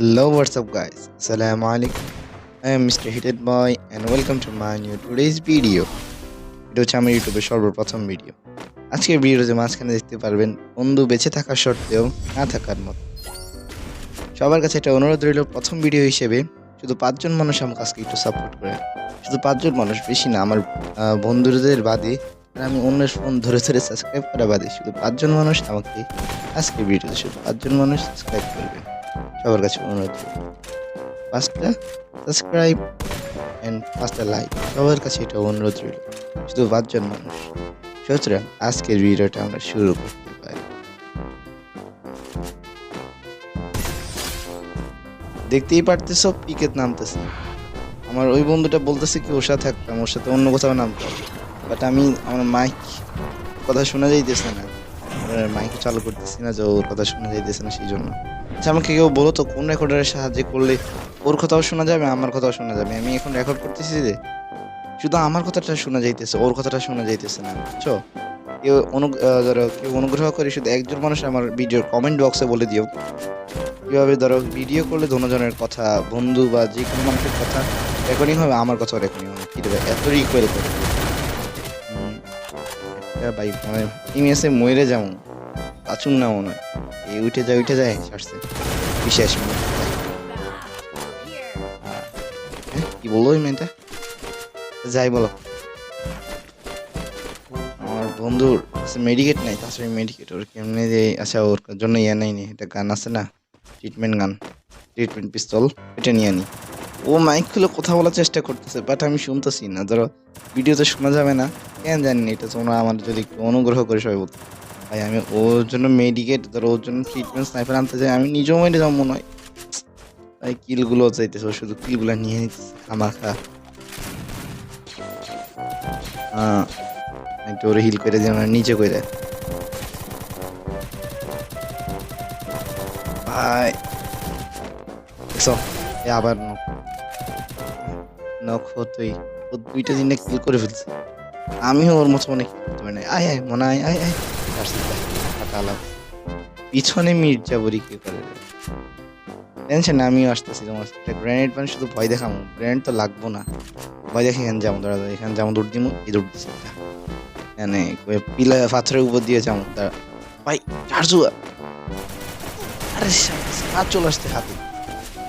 Hello, what's up, guys? Assalamu alaikum. I am Mr. Heated Boy, and welcome to my new today's video. এটা হচ্ছে আমার ইউটিউবের সর্বপ্রথম video আজকের ভিডিওতে মাঝখানে দেখতে পারবেন বন্ধু বেঁচে থাকার সত্ত্বেও না থাকার মতো সবার কাছে একটা অনুরোধ রইল প্রথম ভিডিও হিসেবে শুধু পাঁচজন মানুষ আমাকে আজকে একটু সাপোর্ট করে শুধু পাঁচজন মানুষ বেশি না আমার বন্ধুদের বাদে আর আমি অন্যের ফোন ধরে ধরে সাবস্ক্রাইব করা বাদে শুধু পাঁচজন মানুষ আমাকে আজকে ভিডিওতে শুধু পাঁচজন মানুষ সাবস্ক্রাইব করবেন সবার কাছে অনুরোধ। পাঁচটা সাবস্ক্রাইব অ্যান্ড পাঁচটা লাইক সবার কাছে এটা অনুরোধ রইল। শুধু পাঁচজন মানুষ। সুতরাং আজকের ভিডিওটা আমরা শুরু করতে পারি। দেখতেই পারতেছ পিকেট নামতেছে। আমার ওই বন্ধুটা বলতেছে কি, ওর সাথে থাকতাম, ওর সাথে অন্য কোথাও নামতাম। বাট আমি আমার মাইক কথা শোনা যাইতেছে না। মাইক চালু করতেছি না যে ওর কথা শোনা যাইতেছে না, সেই জন্য। আচ্ছা আমাকে কেউ বলো তো, কোন রেকর্ডারের সাহায্যে করলে ওর কথাও শোনা যাবে, আমার কথাও শোনা যাবে? আমি এখন রেকর্ড করতেছি যে, শুধু আমার কথাটা শোনা যাইতেছে, ওর কথাটা শোনা যাইতেছে না, বুঝছ? কেউ অনু ধরো, কেউ অনুগ্রহ করে শুধু একজন মানুষ আমার ভিডিওর কমেন্ট বক্সে বলে দিও। কীভাবে ধরো ভিডিও করলে দুজনের কথা, বন্ধু বা যে কোনো মানুষের কথা রেকর্ডিং হবে, আমার কথাও রেকর্ডিং হবে। কি দেবে এত রিকোয়েল করে। মানে ইমেসে মরে যাও পাচুন না মনে হয়। এই উঠে যায় উঠে যায় ছাড়ছে। বিশেষ হ্যাঁ, কি বলল ওই মেয়েটা? যাই বলো। আমার বন্ধুর মেডিকেট নাই তাছাড়া মেডিকেট ওর কেমনে যে আচ্ছা ওর জন্য ইয়ে নাই নি। এটা গান আছে না? ট্রিটমেন্ট গান। ট্রিটমেন্ট পিস্তল এটা নিয়ে নি। ও মাইক খুলে কথা বলার চেষ্টা করতেছে বাট আমি শুনতেছি না। ধরো ভিডিওতে শোনা যাবে না। কেন জানি এটা তোমরা আমার যদি একটু অনুগ্রহ করে সবাই বলতে। ভাই, আমি ওর জন্য মেডিকেট ধরো ওর জন্য ট্রিটমেন্ট স্নাইপার আনতে চাই, আমি নিজেও মেরে যাব মনে হয়। ভাই, কিলগুলো চাইতেছে ও শুধু কিলগুলো নিয়ে নিচ্ছে আমাখা হ্যাঁ একটু ওরে হিল করে দিয়ে নিচে করে ভাই আবার নখ। নখ হতোই, ও দুইটা দিনে কিল করে ফেলছে। আমিও ওর মতো মনে কিল করতে পারি না? আয় আয়, মনে আয় আয়। আয় আলাপ। পিছনে মির্জাবরি কে করে? টেনশন আমিও আসতেছি তোমার একটা গ্রেনেড মানে শুধু ভয় দেখাবো। গ্রেনেড তো লাগবো না। ভয় দেখে এখানে যাব, দাঁড়া এখানে যেমন দৌড় দিব এই দৌড় দিচ্ছে এখানে পিলা, পাথরের উপর দিয়ে যাব, দাঁড়া। ভাই চারজু আরে হাত চলে আসতে হাতে।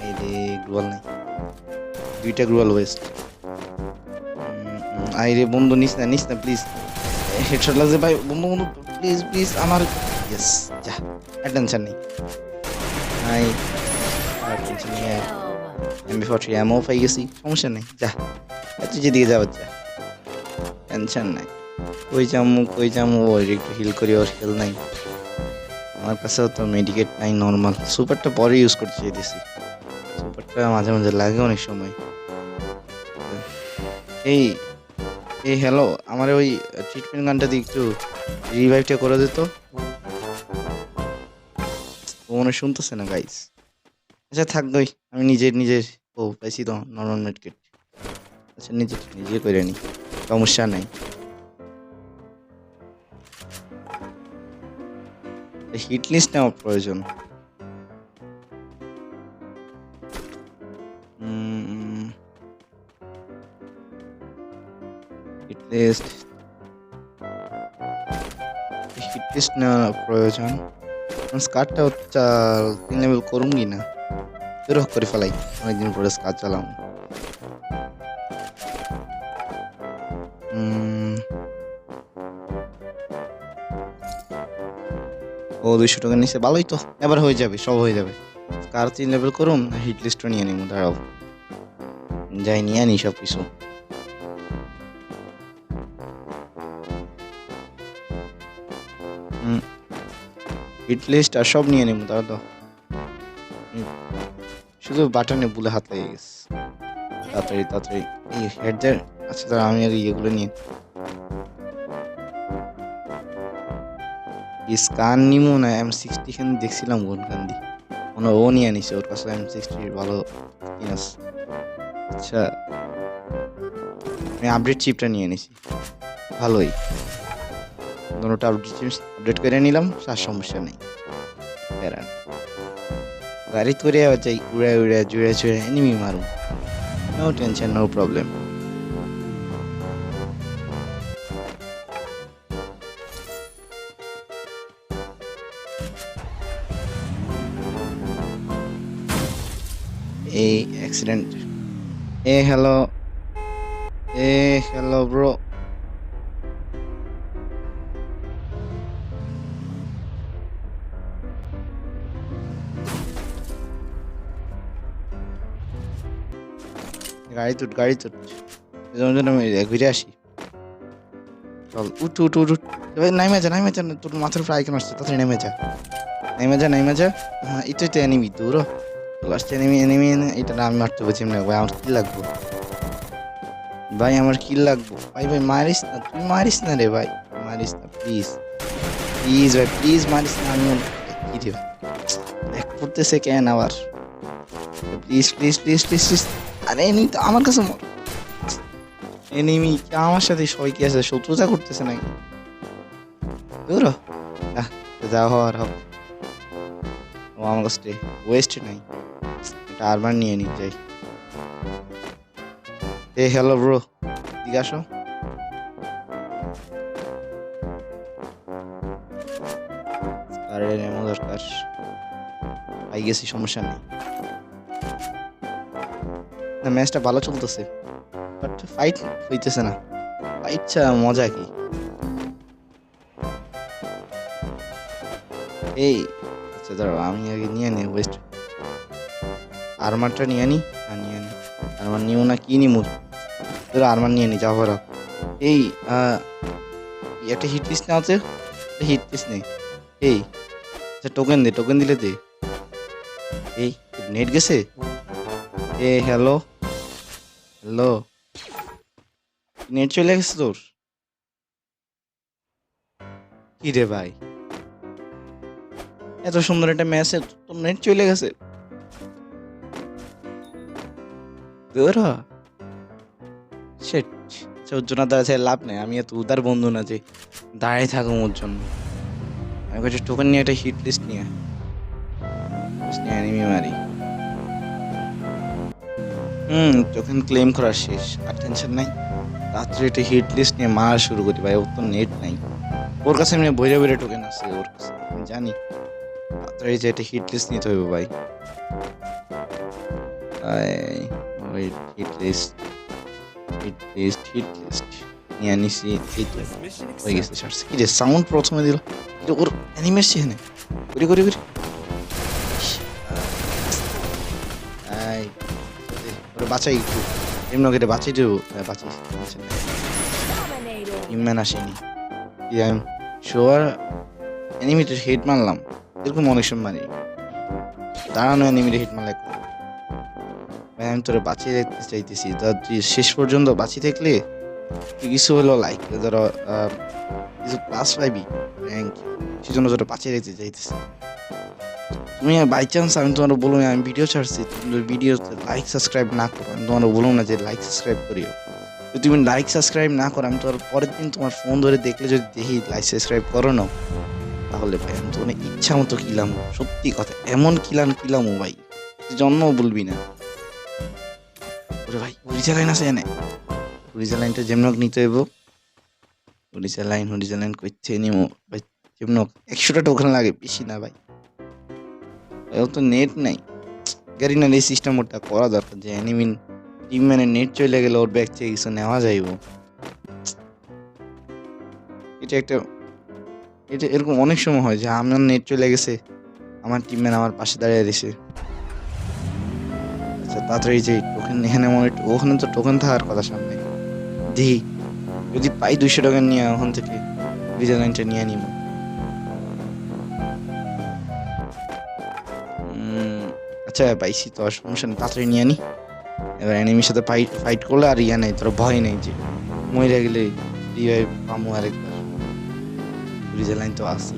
এই রে গ্রুয়াল নাই। দুইটা গ্রুয়াল ওয়েস্ট আই রে বন্ধু, নিস না নিস না প্লিজ হেডশট লাগছে, ভাই। বন্ধু বন্ধু প্লিজ প্লিজ আমার ইয়েস যা টেনশন নেই। আই আর টেনশন নেই এমবি ফোর্টি এমও পাই গেছি, সমস্যা নেই, যা। তুই যেদিকে যাবার যা। টেনশন নাই। কই যামু কই যামু ওই একটু হিল করি, ওর হেল নাই। আমার কাছেও তো মেডিকেট নাই নর্মাল সুপারটা পরে ইউজ করতে চাইতেছি সুপারটা মাঝে মাঝে লাগে অনেক সময়। এই এই হ্যালো, আমার ওই ট্রিটমেন্ট গানটা দিয়ে একটু রিভাইভটা করে দিত ও মনে শুনতেছে না গাইস আচ্ছা থাক, দই। আমি নিজের নিজের ও পাইছি তো নর্মাল মেডিকেট আচ্ছা নিজে নিজে করে নি। সমস্যা নাই। হিট লিস্ট নেওয়া প্রয়োজন। হিট লিস্ট নেওয়া প্রয়োজন। স্কারটা চাল তিন লেভেল করুন না। বেরো করে ফেলাই। অনেকদিন পরে স্কার চালাম। ও দুইশো টাকা নিচে ভালোই তো। এবার হয়ে যাবে, সব হয়ে যাবে। কার তিন লেভেল করুন, হিট লিস্টও নিয়ে নিব, দাঁড়াও। যাই নিয়ে আনি সব কিছু হিট লিস্ট আর সব নিয়ে নেব তাহলে তো। শুধু বাটনে বুলে হাত লেগে গেছে। তাড়াতাড়ি তাড়াতাড়ি। এই হেডদের আচ্ছা দাঁড়া আমি আগে ইয়েগুলো নিয়ে স্কান নিমো না এম সিক্সটি খান দেখছিলাম কোন খান দি। মনে ও নিয়ে আনিছে, ওর কাছে এম সিক্সটি ভালো আচ্ছা। আমি আপডেট চিপটা নিয়ে নিছি ভালোই। দুটোটা আপডেট চিপ আপডেট করে নিলাম আর সমস্যা নেই। প্যারা গাড়ি করে যাই উড়ে উড়ে জুড়ে জুড়ে এনিমি মারুম নো টেনশন নো প্রবলেম এই অ্যাক্সিডেন্ট এ হ্যালো এ হ্যালো ব্রো গাড়ি তুট গাড়ি তুট জন্য আমি ঘুরে আসি। চল, উঠ উঠ উঠ উঠ। এবার নাইমে যা নাইমে যা, তোর মাথার ফ্রাই কেন আসছে, তাড়াতাড়ি নেমে যা। নেমে যা নেমে যা। হ্যাঁ এটা তো এনিমি দূর লাস্ট এনিমি এনিমি এটা না, আমি মারতে বলছি না। ভাই, আমার কি লাগবো। ভাই, আমার কি লাগবো। ভাই ভাই, মারিস না, তুই মারিস না রে ভাই। মারিস না প্লিজ প্লিজ ভাই প্লিজ মারিস না, আমি কি রে এক করতেছে কেন আবার? Please please please please please আরে এনিমি তো আমার কাছে মর এনিমি আমার সাথে সবাই কি আছে? শত্রুতা করতেছে নাকি? দূর যা হওয়ার হোক ও আমার কাছে ওয়েস্ট নাই। এটা আরবার নিয়ে নি, যাই। এ হ্যালো ব্রো দিকে আসো। আরে এমন দরকার। পাই গেছি, সমস্যা নেই। না, ম্যাচটা ভালো চলতেছে বাট ফাইট হইতেছে না। ফাইট ছাড়া মজা কি? এই আচ্ছা দাঁড়াও, আমি আগে নিয়ে নিই ওয়েস্ট আরমারটা নিয়ে নি? আর নিয়ে নি। আরমার নিও না, কি নিমু? ধরো আরমার নিয়ে নি, যা হওয়ার এই একটা হিট লিস্ট না আছে? হিট লিস্ট নেই এই আচ্ছা টোকেন দে টোকেন দিলে দে। এই নেট গেছে? এ হ্যালো হ্যালো। নেট চলে গেছে তোর? কি রে ভাই? এত সুন্দর একটা ম্যাচে তোর নেট চলে গেছে। Shit. আচ্ছা, ওর জন্য দাঁড়াচ্ছে লাভ নেই আমি এত উদার বন্ধু না যে দাঁড়িয়ে থাকুম ওর জন্য। আমি কাছে টোকেন নিয়ে একটা হিট লিস্ট নিয়ে নিয়ে মারি। হুম টোকেন ক্লেম করা শেষ, আর টেনশন নাই। রাত্রে একটা হিট লিস্ট নিয়ে মারা শুরু করি, ভাই, ওর তো নেট নাই। ওর কাছে এমনি বইরে বইরে টোকেন আছে, ওর কাছে, আমি জানি। রাত্রে যে একটা হিট লিস্ট নিতে হবে ভাই। ওই hit list hit list hit list নিয়ে নিছি এই তো হয়ে গেছে ছাড়ছে কি রে সাউন্ড প্রথমে দিল ওর অ্যানিমের সেখানে করি করি করি বাঁচাই একটু। এমন করে বাঁচাই হ্যাঁ, বাঁচাই. ইমম্যান আসেনি। আমি শোয়ার অ্যানিমিতে হিট মারলাম। এরকম অনেক সময় মারি। দাঁড়ানো অ্যানিমিতে হিট মারলে আমি তোরে বাঁচিয়ে দেখতে চাইতেছি। তা তুই শেষ পর্যন্ত বাঁচিয়ে থাকলে কিছু হলো লাইক ধরো কিছু প্লাস পাইবি। র্যাঙ্ক সেজন্য তোরা বাঁচিয়ে দেখতে চাইতেছি। তুমি বাই চান্স আমি তোমার বলব না, আমি ভিডিও ছাড়ছি ভিডিও লাইক সাবস্ক্রাইব না করো আমি তোমার বলব না যে লাইক সাবস্ক্রাইব করিও। তুমি লাইক সাবস্ক্রাইব না করো আমি তোমার পরের দিন তোমার ফোন ধরে দেখলে যদি দেখি লাইক সাবস্ক্রাইব করো না তাহলে ভাই আমি তোমার ইচ্ছা মতো কিলাম সত্যি কথা এমন কিলাম কিলাম ও ভাই তুই জন্মও বলবি না। ওরে ভাই হরিচা লাইন আছে এনে? হরিচা লাইনটা যেমনক নিতে হইব। হরিচা লাইন হরিচা লাইন করছে নিমো ভাই যেমনক একশোটা টোকেন লাগে বেশি না ভাই। ওর তো নেট নাই। না এই সিস্টেম ওটা করা দরকার যে অ্যানিমিন টিম মানে নেট চলে গেলে ওর ব্যাগ থেকে কিছু নেওয়া যাইব। এটা একটা, এটা এরকম অনেক সময় হয় যে, আমার নেট চলে গেছে, আমার টিম ম্যান আমার পাশে দাঁড়িয়ে দিছে আচ্ছা তাড়াতাড়ি যে টোকেন এখানে মনে ওখানে তো টোকেন থাকার কথা সামনে। দেখি, যদি পাই দুইশো টোকেন নিয়ে ওখান থেকে ভিজা লাইনটা নিয়ে নিব। আচ্ছা পাইছি তো সমস্যা নেই তাড়াতাড়ি নিয়ে নি এবার এনিমির সাথে ফাইট ফাইট করলে আর ইয়া নেই তোর ভয় নেই যে মরে গেলে রিভাইভ পামু আরেকবার। ব্রিজের লাইন তো আছে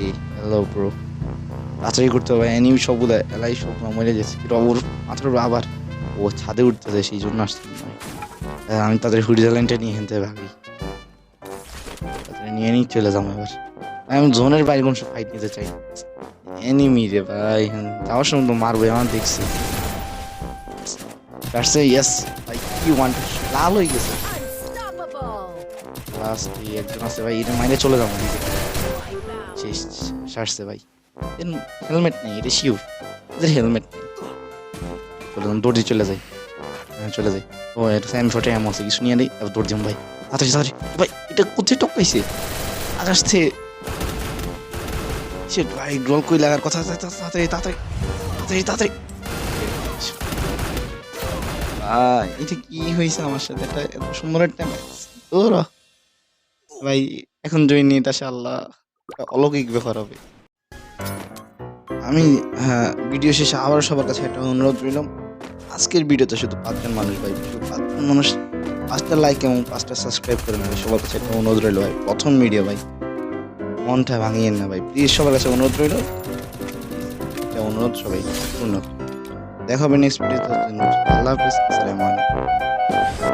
এই হ্যালো ব্রো তাড়াতাড়ি করতে হবে এনিমি সবগুলো এলাই সব মরে গেছে। ওর মাথার উপর আবার ও ছাদে উঠতেছে সেই জন্য। হ্যাঁ, আমি তাদের হুডিজা লাইনটা নিয়ে হেনতে ভাবি তাড়াতাড়ি নিয়ে নিই চলে যাব এবার। আমি জোনের বাইরে কোন ফাইট নিতে চাই এনিমি রে ভাই যাওয়ার সময় তো মারবো, আমার দেখছি। ইয়েস ভাই ওয়ান লাল হয়ে গেছে. লাস্ট মাইনে চলে যাব. শেষ, সারছে ভাই। হেলমেট নেই, এটা শিওর এদের হেলমেট দৌড়ি চলে যাই হ্যাঁ চলে যাই ও, এটা স্যাম এমন দৌড় দিম ভাই। তাড়াতাড়ি ভাই, এটা কোথায় টপকাইছে? আকাশ থেকে সে ভাই গ্রল কই লাগার কথা তাড়াতাড়ি তাড়াতাড়ি তাড়াতাড়ি তাড়াতাড়ি ভাই, এটা কি হয়েছে আমার সাথে? এটা এত সুন্দর একটা ম্যাচ তোরা ভাই, এখন জয় নিয়ে আসে, আল্লাহ অলৌকিক ব্যাপার হবে। আমি হ্যাঁ ভিডিও শেষে আবার সবার কাছে একটা অনুরোধ রইলাম আজকের ভিডিওতে শুধু পাঁচজন মানুষ, ভাই। পাঁচজন মানুষ, পাঁচটা লাইক এবং পাঁচটা সাবস্ক্রাইব করে নেবে। সবার কাছে একটা অনুরোধ রইল, ভাই। প্রথম ভিডিও ভাই। মনটা ভাঙিয়েন না ভাই। প্লিজ সবার কাছে অনুরোধ রইল। অনুরোধ সবাই, পূর্ণ। দেখা হবে নেক্সট ভিডিওতে আল্লাহ হাফিজ, আসসালামু